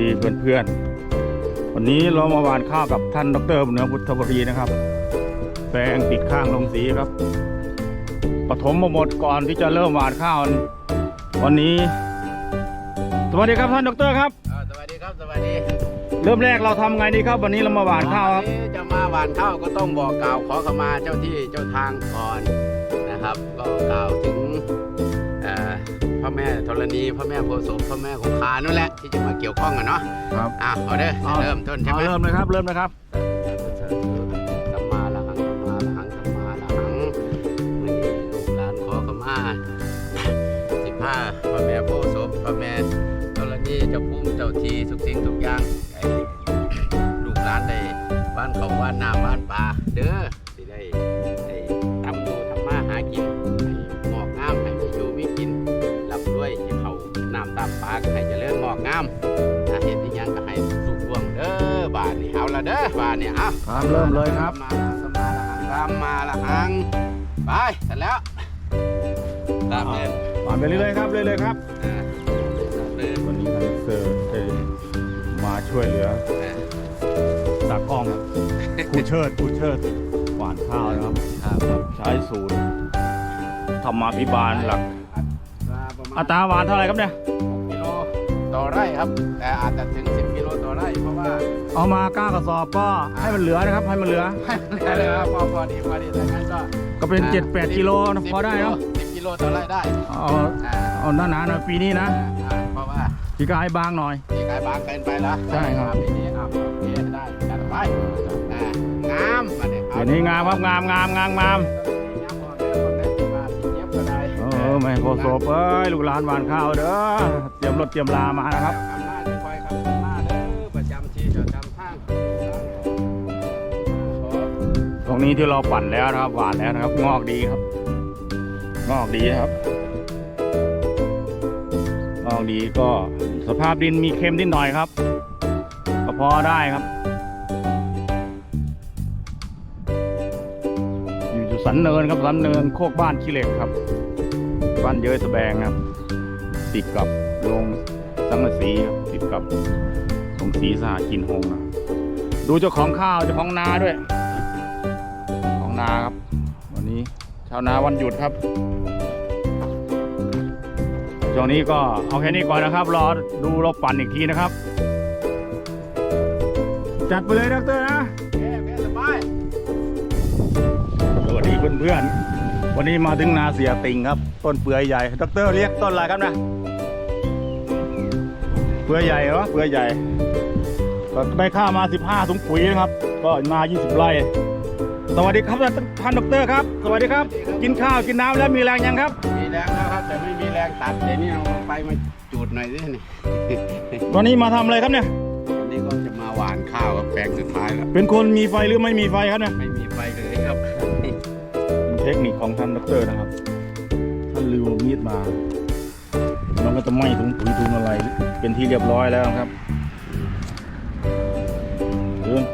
ดีเพื่อนๆ วันนี้เรามาหวานข้าวกับท่านดรเหนือพุทธบรีนะครับ แปลงติดข้างลงสีครับ ปฐมบทก่อนที่จะเริ่มหวานข้าววันนี้ สวัสดีครับท่านดรครับอ่าสวัสดีครับ สวัสดี เริ่มแรกเราทำไงดีครับ วันนี้เรามาหวานข้าวครับวันนี้จะมาหวานข้าวก็ต้องบอกกล่าวขอขมาเจ้าที่เจ้าทางก่อนนะครับ ก็กล่าวถึงเอ่อ พระแม่ธรณีพระแม่โพธิ์ศพพระแม่คงคานั่นแหละที่จะมาเกี่ยวข้องกันเนาะครับอะเอาเด้อเอาเริ่มต้นใช่ไหมเอาเริ่มเลยครับ เริ่มเลยครับ สัมมาละหังสัมมาละหังสัมมาละหังวันนี้ลูกหลานขอขมาสิบห้าพระแม่โพธิ์ศพพระแม่ธรณีเจ้าพุ่มเจ้าทีทุกสิ่งทุกอย่างให้ลูกหลานได้บ้านเขาบ้านน้ำบ้านป่าเด้อ อกงามถ้าเห็นที่ยังก็ให้สุขดวงเด้อบาทนี่เอาละเด้อบาทนี่เอาครับเริ่มเลยครับ มาละสมาละหังรามมาละหังไปเสร็จแล้วตามเดินหวานไปเรื่อยๆครับเรื่อยๆครับอ่าเดินวันนี้ท่านเซอร์ได้มาช่วยเหลืออ่าตากล้องผู้เชิดผู้เชิดหวานข้าวนะครับ ครับใช้สูตรธรรมาภิบาลหลักประมาอัณตราหวานเท่าไหร่ครับเนี่ยกิโล ต่อไร่ครับ แต่อาจจะถึง 10 กิโลต่อไร่เพราะว่าเอามาก้ากระสอบก็ให้มันเหลือนะครับ ให้มันเหลืออะไรครับพอพอดีพอดีแต่งั้นก็ก็เป็น 7 8 กิโลนะพอได้เนาะสิบกิโลต่อไร่ได้เอาอ่าเอาหนาๆหน่อยปีนี้นะอ่าเพราะว่าพี่กายบางหน่อยที่ขายบางเกินไปแล้วใช่ครับปีนี้อะโอเคได้จัดไปอ่างามมาเนี่ยเดี๋ยวนี้งามครับงามงามงามงาม ไม่พอโสบเอ้ยลูกหลานหวานข้าวเด้อเตรียมรถเตรียมลามานะครับคำหน้าจะคอยคำหน้าเด้อประจำที่ประจำทางตรงนี้ที่เราปั่นแล้วนะครับ หวานแล้วนะครับ งอกดีครับ งอกดีนะครับ งอกดีก็สภาพดินมีเค็มนิดหน่อยครับก็พอได้ครับอยู่อยู่สันเนินครับสันเนินโคกบ้านขี้เหล็กครับ บ้านเยอะสแบงครับ ติดกับโรงสังกะสีครับติดกับโรงสีสหกินหงส์นะดูเจ้าของข้าวเจ้าของนาด้วย ของนาครับ วันนี้ชาวนาวันหยุดครับช่วงนี้ก็เอาแค่นี้ก่อนนะครับรอดูเราปั่นอีกทีนะครับ จัดไปเลยดรนะแม่แม่สบายสวัสดีเพื่อนๆวันนี้มาถึงนาเสียติงครับ ต้นเปื่อยใหญ่ดรเรียกต้นอะไรครับนะเปื่อยใหญ่เหรอเปื่อยใหญ่ก็ได้ข้าวมา 15ถุงปุ๋ยนะครับ ก็มา 20ไร่สวัสดีครับท่านดรครับ สวัสดีครับ กินข้าวกินน้ำแล้วมีแรงยังครับ มีแรงแล้วครับ แต่ไม่มีแรงตัดเดี๋ยวนี้เอาไปมาจูดหน่อยสินี่วันนี้มาทำอะไรครับเนี่ยวันนี้ก็จะมาหวานข้าวกับแปลงสุดท้ายแล้วเป็นคนมีไฟหรือไม่มีไฟครับเนี่ยไม่มีไฟเลยครับเป็นเทคนิคของท่านดรนะครับท่าน ลืมมีดมา มันก็จะไหม้ถุงปุ๋ยถุงอะไร เป็นที่เรียบร้อยแล้วนะครับเดิน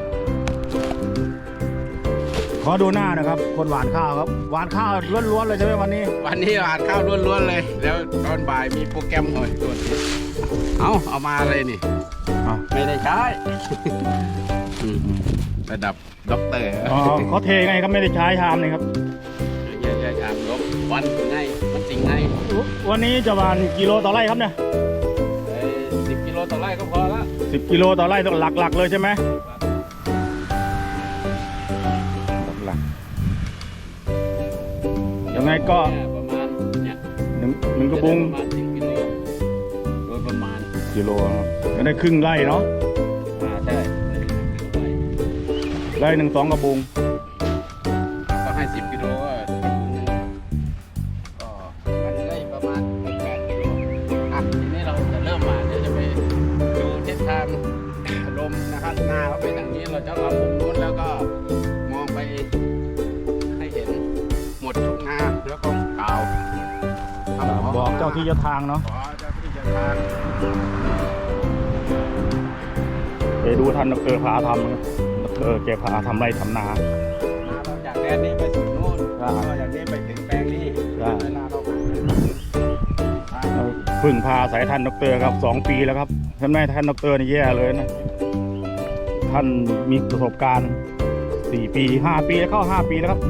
ขอดูหน้านะครับ คนหวานข้าวครับ หวานข้าวล้วนๆเลยใช่ไหมวันนี้ วันนี้หวานข้าวล้วนๆเลย แล้วตอนบ่ายมีโปรแกรมหน่อยตัวนี้เอาเอามาเลยนี่อะไม่ได้ใช้อืมระดับด็อกเตอร์อ๋อเขาเทไงครับไม่ได้ใช้ชามเลยครับเยอะๆครับลบวันไงมันจริง ไงวันนี้จะหวานกิโลต่อไร่ครับเนี่ยสิบกิโลต่อไร่ก็พอละสิบกิโลต่อไร่ต้องหลักๆเลยใช่ไหมหลักๆยังไงก็ประมาณเนี่ยหนึ่งหนึ่งกระบุงประมาณสิบกิโลโดยประมาณกิโลครับก็ได้ครึ่งไร่เนาะอ่าใช่ไร่หนึ่งสองกระบุง ลมนะครับหน้าเขาไปทางนี้เราจะเอามุมนู้นแล้วก็มองไปให้เห็นหมดทุกนาแล้วก็กล่าวคำขบอกเจ้าที่เจ้าทางเนาะขอเจ้าที่เจ้าทางไปดูท่านดอกเตอรพาทำนะครับดอกเตอรแกพาทำไร่ทำนามาเราจากแดนนี้ไปสุดนู้นใช่ก็จากนี้ไปถึงแปลงนี้ใช่เวลาเราผ่านเราพึ่งพาสายท่านดอกเตอรครับสองปีแล้วครับท่านแม่ท่านดอกเตอรนี่แย่เลยนะ ท่านมีประสบการณ์สี่ปีห้าปีแล้วเข้าห้าปีแล้วครับ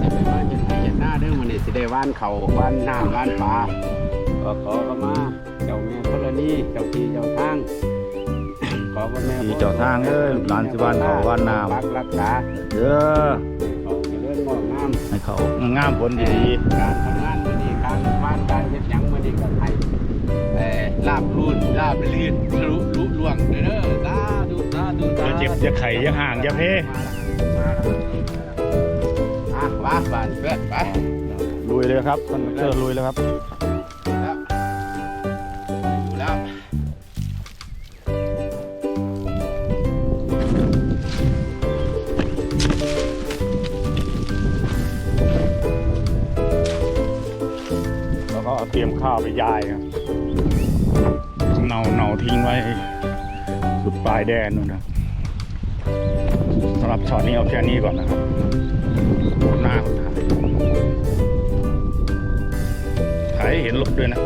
สิไปว่าเห็นให้เห็นหน้าเด้อมันนี่สิได้ว่านเขาว่านน้ำว่านปลาก็ขอก็มาเจ้าแม่ธรณีเจ้าที่เจ้าทางขอพระแม่ที่เจ้าทางเอ้ยหลานสิบ้านเขาว่านน้ำปักรักษาเด้อเขาเจริญงอกงามให้เขางามผลดีการทำงานมันนี่การบ้านการเฮ็ดหยังมันนี่ก็ให้เอ่อลาบลื่นลาบลื่นลุลุล่วงเด้อสาธุสาธุๆสาอย่าธุเจ็บอย่าไข่อย่าห่างอย่าเพอะว่าบ้านเพื่อนไปลุยเลยครับท่านดอกเตอรลุยเลยครับ ข้าวไปยายครับเนาเนาทิ้งไว้สุดปลายแดนนู่นนะสำหรับช็อตนี้เอาแค่นี้ก่อนนะครับหน้าถ่ายถ่ายเห็นรถด้วยนะ